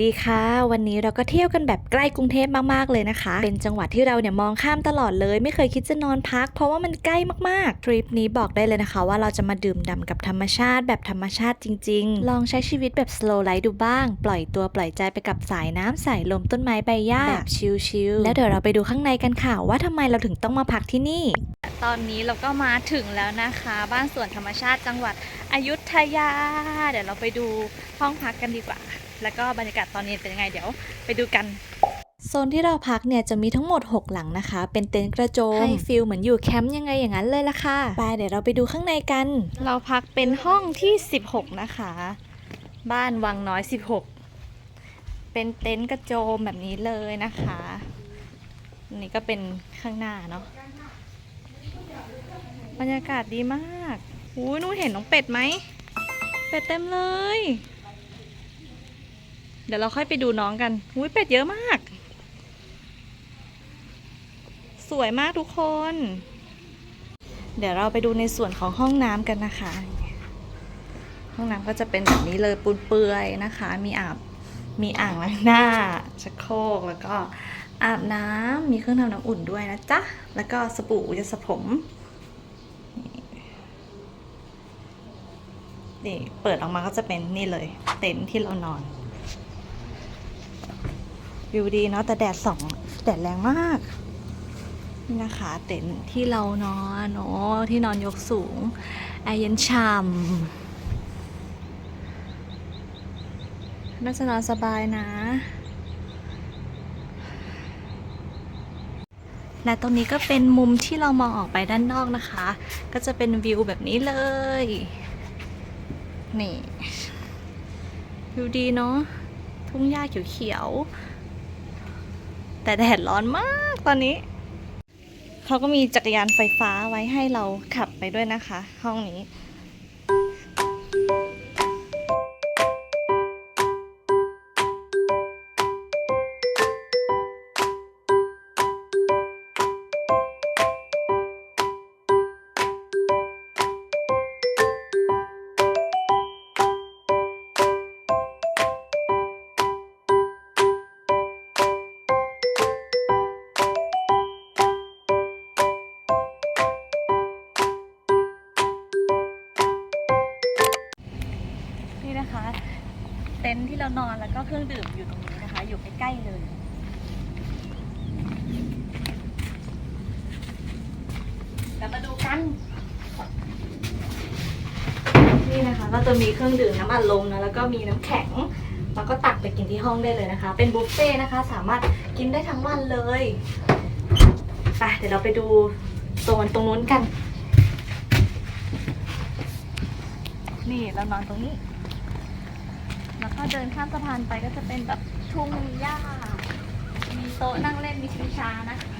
วัสดีค่ะ วันนี้เราก็เที่ยวกันแบบใกล้กรุงเทพมากๆเลยนะคะ เป็นจังหวัดที่เราเนี่ยมองข้ามตลอดเลย ไม่เคยคิดจะนอนพัก เพราะว่ามันใกล้มากๆทริปนี้บอกได้เลยนะคะ ว่าเราจะมาดื่มด่ำกับธรรมชาติแบบธรรมชาติจริง ๆ ลองใช้ชีวิตแบบ slow life ดูบ้าง ปล่อยตัวปล่อยใจไปกับสายน้ำสายลมต้นไม้ใบหญ้าแบบชิลๆแล้วเดี๋ยวเราไปดูข้างในกันค่ะ ว่าทำไมเราถึงต้องมาพักที่นี่ ตอนนี้เราก็มาถึงแล้วนะคะ บ้านสวนธรรมชาติจังหวัดอยุธยา เดี๋ยวเราไปดูห้องพักกันดีกว่า แล้วก็บรรยากาศตอนนี้เป็นยังไงเดี๋ยวไปดูกันโซนที่เราพักเนี่ยจะมีทั้งหมด 6 หลังนะคะ เป็นเต็นท์กระโจมให้ฟิลเหมือนอยู่แคมป์ยังไงอย่างนั้นเลยละค่ะไปเดี๋ยวเราไปดูข้างในกัน เราพักเป็นห้องที่ 16 นะคะ บ้านวังน้อย 16 เป็นเต็นท์กระโจมแบบนี้เลยนะคะอันนี่ก็เป็นข้างหน้าเนาะบรรยากาศดีมากหูยนู่นเห็นน้องเป็ดไหมเป็ดเต็มเลย เดี๋ยวเราค่อยไปดูน้องกันหูยเป็ดเยอะมาก สวยมากทุกคน เดี๋ยวเราไปดูในส่วนของห้องน้ำกันนะคะ ห้องน้ำก็จะเป็นแบบนี้เลยปูนเปื่อยนะคะ มีอาบ มีอ่างล้างหน้าชักโครกแล้วก็อาบน้ำมีเครื่องทำน้ำอุ่นด้วยนะจ๊ะ แล้วก็สบู่ยาสระผมนี่เปิดออกมาก็จะเป็นนี่เลย เต็นท์ที่เรานอน วิวดีเนาะแต่แดดสองแดดแรงมากนี่นะคะเต็นท์ที่เรานอนโอ้ที่นอนยกสูงแอร์เย็นช่ำน่าจะนอนสบายนะ และตรงนี้ก็เป็นมุมที่เรามองออกไปด้านนอกนะคะ ก็จะเป็นวิวแบบนี้เลย นี่ วิวดีเนาะทุ่งหญ้าเขียวๆ แต่แดดร้อนมากตอนนี้ เขาก็มีจักรยานไฟฟ้าไว้ให้เราขับไปด้วยนะคะ ห้องนี้ นี่นะคะ เต็นท์ที่เรานอนแล้วก็เครื่องดื่มอยู่ตรงนี้นะคะ อยู่ใกล้ๆเลยแล้วมาดูกัน นี่นะคะก็จะมีเครื่องดื่มน้ำอัดลมนะแล้วก็มีน้ำแข็งแล้วก็ตักไปกินที่ห้องได้เลยนะคะ เป็นบุฟเฟ่ต์นะคะ สามารถกินได้ทั้งวันเลยไปเดี๋ยวเราไปดูโซนตรงนู้นกัน นี่เรานอนตรงนี้ แล้วก็เดินข้ามสะพานไปก็จะเป็นแบบทุ่งหญ้า มีโต๊ะนั่งเล่นมีชิงช้านะคะ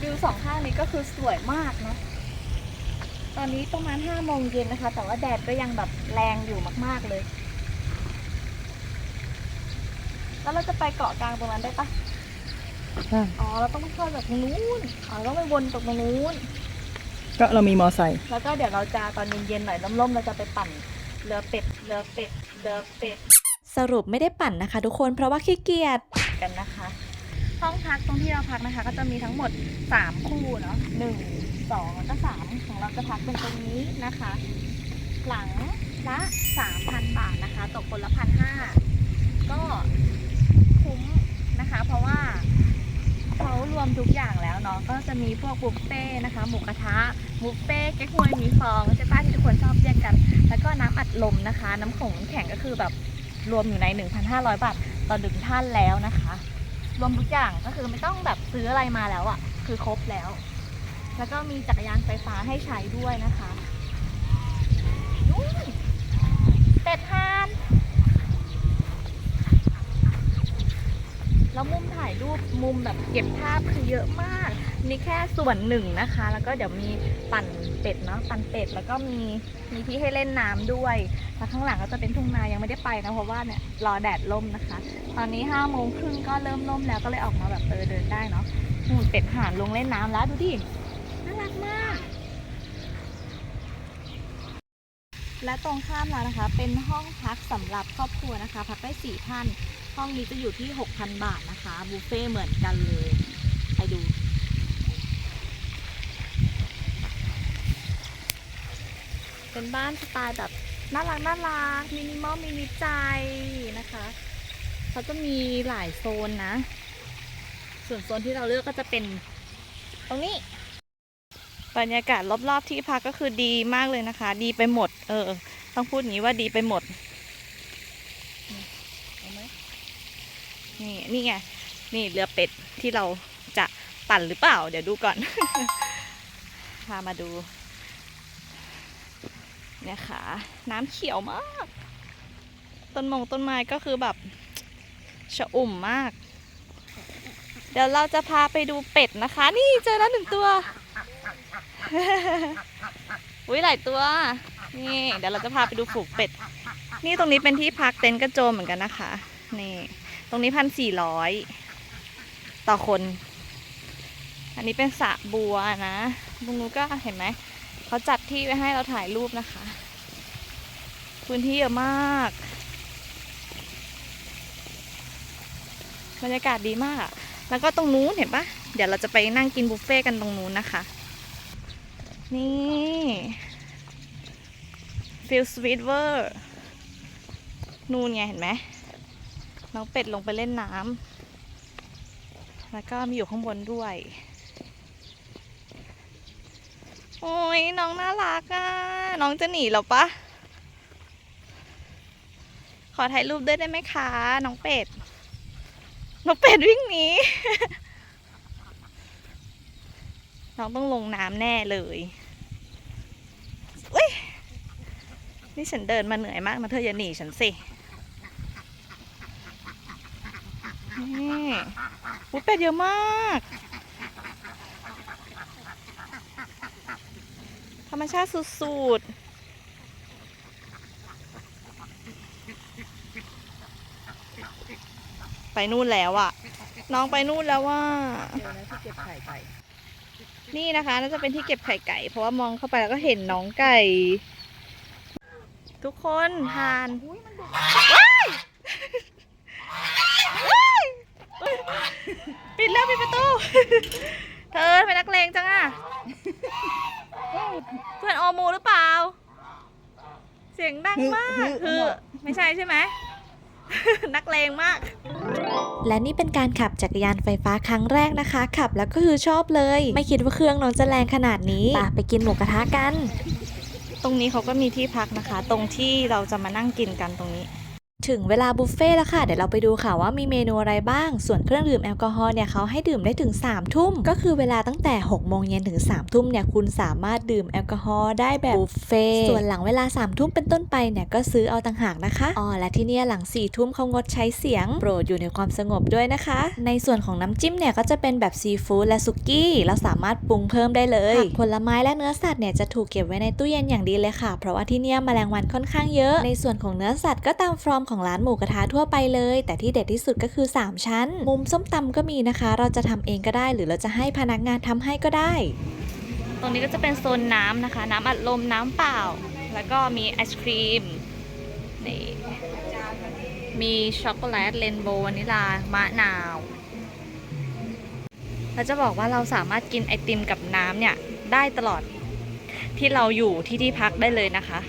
วิวสองข้างนี้ก็คือสวยมากนะ ตอนนี้ประมาณห้าโมงเย็นนะคะ แต่ว่าแดดก็ยังแบบแรงอยู่มาก ๆ เลย แล้วเราจะไปเกาะกลางตรงนั้นได้ปะอ๋อ เราต้องเข้าจากตรงนู้น อ๋อ เราต้องไปวนตรงนู้น ก็เรามีมอไซค์แล้วก็เดี๋ยวเราจะตอนเย็นๆหน่อยล่มๆเราจะไปปั่นเรือเป็ดเรือเป็ดเรือเป็ดสรุปไม่ได้ปั่นนะคะ ทุกคนเพราะว่าขี้เกียจกันนะคะ ห้องพักตรงที่เราพักนะคะ ก็จะมีทั้งหมด 3 คู่เนาะหนึ่งสองแล้วก็สามของเราจะพักเป็นตรงนี้นะคะ หลังละ3,000บาทนะคะตกคนละพันห้าก็คุ้มนะคะ เพราะว่าเขารว มทุกอย่างแล้วเนาะก็จะมีพวกบุฟเฟ่ต์นะคะหมูกระทะบุฟเฟ่ต์แก๊กฮวยมีฟองใช่ป้าที่ทุกคนชอบเรียกกัน แล้วก็น้ำอัดลมนะคะ น้ำของแข็งก็คือแบบรวมอยู่ใน 1,500 บาทต่อหนึ่งท่านแล้วนะคะ รวมทุกอย่างก็คือไม่ต้องแบบซื้ออะไรมาแล้วอะ่ะ คือครบแล้ว แล้วก็มีจักรยานไฟฟ้าให้ใช้ด้วยนะคะนู่นเป็ดทาน แล้วมุมถ่ายรูปมุมแบบ เก็บภาพคือเยอะมาก นี่แค่ส่วนหนึ่งนะคะ แล้วก็เดี๋ยวมีปั่นเป็ดเนาะปั่นเป็ดแล้วก็มีมีที่ให้เล่นน้ำด้วยแล้วข้างหลังก็จะเป็นทุ่งนายังไม่ได้ไปนะเพราะว่าเนี่ยรอแดดล่มนะคะ ตอนนี้ห้าโมงครึ่งก็เริ่มล่มแล้วก็เลยออกมาแบบเออเดินได้เนาะหูเป็ดห่านลงเล่นน้ำแล้วดูดิน่ารักมาก และตรงข้ามเรานะคะ เป็นห้องพักสำหรับครอบครัวนะคะ พักได้สี่ท่าน ห้องนี้จะอยู่ที่ 6,000 บาทนะคะ บุฟเฟ่เหมือนกันเลย ไปดู เป็นบ้านสไตล์แบบน่ารักน่ารักมินิมอลมินิใจนะคะ เขาจะมีหลายโซนนะ ส่วนโซนที่เราเลือกก็จะเป็นตรงนี้บรรยากาศรอบๆที่พักก็คือดีมากเลยนะคะ ดีไปหมด เออ ต้องพูดอย่างนี้ว่าดีไปหมด เอาไหม นี่นี่ไงนี่เรือเป็ดที่เราจะปั่นหรือเปล่า เดี๋ยวดูก่อน พามาดู เนี่ยค่ะ น้ำเขียวมาก ต้นมงต้นไม้ก็คือแบบชะอุ่มมาก เดี๋ยวเราจะพาไปดูเป็ดนะคะ นี่เจอแล้วหนึ่งตัวอุ้ยหลายตัว นี่ เดี๋ยวเราจะพาไปดูฝูงเป็ด นี่ตรงนี้เป็นที่พักเต็นท์กระโจมเหมือนกันนะคะ นี่ รงนี้พันสี่ร้อยต่อคน อันนี้เป็นสระบัวนะตรงนู้นก็เห็นไหม เขาจัดที่ไว้ให้เราถ่ายรูปนะคะ พื้นที่เยอะมากบรรยากาศดีมาก แล้วก็ตรงนู้นเห็นปะเดี๋ยวเราจะไปนั่งกินบุฟเฟ่ต์กันตรงนู้นนะคะ นี่ฟิลสวีทเวอร์ นู่นไงเห็นไหม น้องเป็ดลงไปเล่นน้ำแล้วก็มีอยู่ข้างบนด้วย โอ้ยน้องน่ารักอะ น้องจะหนีหรอปะ ขอถ่ายรูปด้วยได้ไหมคะ น้องเป็ด น้องเป็ดวิ่งหนี น้องต้องลงน้ำแน่เลยอุ้ยนี่ฉันเดินมาเหนื่อยมากนะเธออย่าหนีฉันสิ นี่อุ๊ยเป็ดเยอะมากธรรมชาติสุดๆไปนู่นแล้วอะน้องไปนู่นแล้วว่าเก็บไข่ไก่นี่นะคะน่าจะเป็นที่เก็บไข่ไก่ เพราะว่ามองเข้าไปแล้วก็เห็นน้องไก่ ทุกคนทานว้ายว้าย ปิดแล้วปิดประตู เธอทำไมนักเลงจังอะเพื่อนออมูหรือเปล่า เสียงดังมาก คือ ไม่ใช่ใช่ไหม นักเลงมาก และนี่เป็นการขับจักรยานไฟฟ้าครั้งแรกนะคะ ขับแล้วก็คือชอบเลย ไม่คิดว่าเครื่องน้องจะแรงขนาดนี้ไปไปกินหมูกระทะกัน ตรงนี้เขาก็มีที่พักนะคะ ตรงที่เราจะมานั่งกินกันตรงนี้ ถึงเวลาบุฟเฟ่แล้วค่ะ เดี๋ยวเราไปดูค่ะว่ามีเมนูอะไรบ้าง ส่วนเครื่องดื่มแอลกอฮอล์เนี่ยเขาให้ดื่มได้ถึง3ทุ่ม ก็คือเวลาตั้งแต่6โมงเย็นถึง3ทุ่มเนี่ยคุณสามารถดื่มแอลกอฮอล์ได้แบบบุฟเฟ่ส่วนหลังเวลา3ทุ่มเป็นต้นไปเนี่ยก็ซื้อเอาต่างหากนะคะอ๋อและที่เนี่ยหลัง4ทุ่มเขางดใช้เสียง โปรดอยู่ในความสงบด้วยนะคะ ในส่วนของน้ำจิ้มเนี่ยก็จะเป็นแบบซีฟู้ดและสุกี้เราสามารถปรุงเพิ่มได้เลยผักผลไม้และเนื้อสัตว์เนี่ยจะถูกเก็บไว้ในตู้เย็นอย่างดีเลยค่ะ เพราะว่าที่เนี่ยแมลงวันค่อนข้างเยอะ ในส่วนของเนื้อสัตว์ก็ตามฟอร์มของของร้านหมูกระทะทั่วไปเลย แต่ที่เด็ดที่สุดก็คือ 3 ชั้น มุมส้มตำก็มีนะคะ เราจะทำเองก็ได้ หรือเราจะให้พนักงานทำให้ก็ได้ ตรงนี้ก็จะเป็นโซนน้ำนะคะ น้ำอัดลมน้ำเปล่า แล้วก็มีไอศครีมนี่มีช็อกโกแลตเรนโบว์วานิลามะนาวเราจะบอกว่าเราสามารถกินไอติมกับน้ำเนี่ยได้ตลอดที่เราอยู่ที่ที่พักได้เลยนะคะ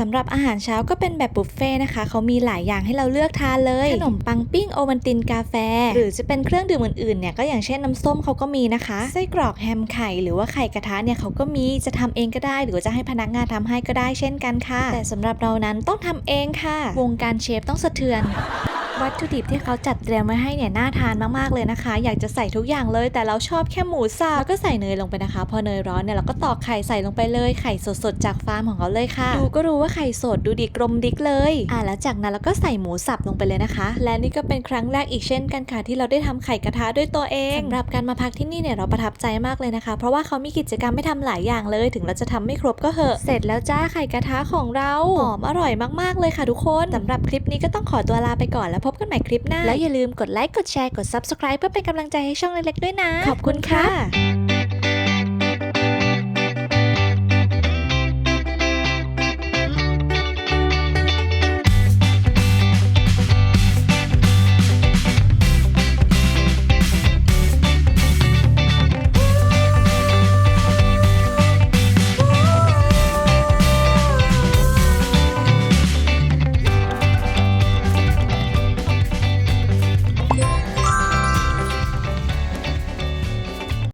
สำหรับอาหารเช้าก็เป็นแบบบุฟเฟ่ต์นะคะ เขามีหลายอย่างให้เราเลือกทานเลย ขนมปังปิ้งโอวันตินกาแฟ หรือจะเป็นเครื่องดื่มอื่นๆเนี่ยก็อย่างเช่นน้ำส้มเขาก็มีนะคะไส้กรอกแฮมไข่หรือว่าไข่กระทะเนี่ยเขาก็มีจะทำเองก็ได้ หรือจะให้พนักงานทำให้ก็ได้เช่นกันค่ะ แต่สำหรับเรานั้นต้องทำเองค่ะ วงการเชฟต้องสะเทือน วัตถุดิบที่เขาจัดเตรียมไว้ให้เนี่ยน่าทานมากๆเลยนะคะ อยากจะใส่ทุกอย่างเลย แต่เราชอบแค่หมูสับแล้วก็ใส่เนยลงไปนะคะ พอเนยร้อนเนี่ยเราก็ตอกไข่ใส่ลงไปเลยไข่สดๆจากฟาร์มของเขาเลยค่ะ ดูก็รู้ว่าไข่สดดูดีกลมดิกเลยอะแล้วจากนั้นเราก็ใส่หมูสับลงไปเลยนะคะ และนี่ก็เป็นครั้งแรกอีกเช่นกันค่ะที่เราได้ทำไข่กระทะด้วยตัวเองสำหรับการมาพักที่นี่เนี่ยเราประทับใจมากเลยนะคะ เพราะว่าเขามีกิจกรรมให้ทำหลายอย่างเลย ถึงเราจะทำไม่ครบก็เหอะเสร็จแล้วจ้าไข่กระทะของเราหอมอร่อยมากๆเลยค่ะทุกคนสำหรับคลิปนี้ก็ต้องขอตัวลาไปก่อนแล้วพบกันใหม่คลิปหน้า แล้วอย่าลืมกดไลค์กดแชร์กด subscribe เพื่อเป็นกำลังใจให้ช่องเล็กๆด้วยนะ ขอบคุณค่ะ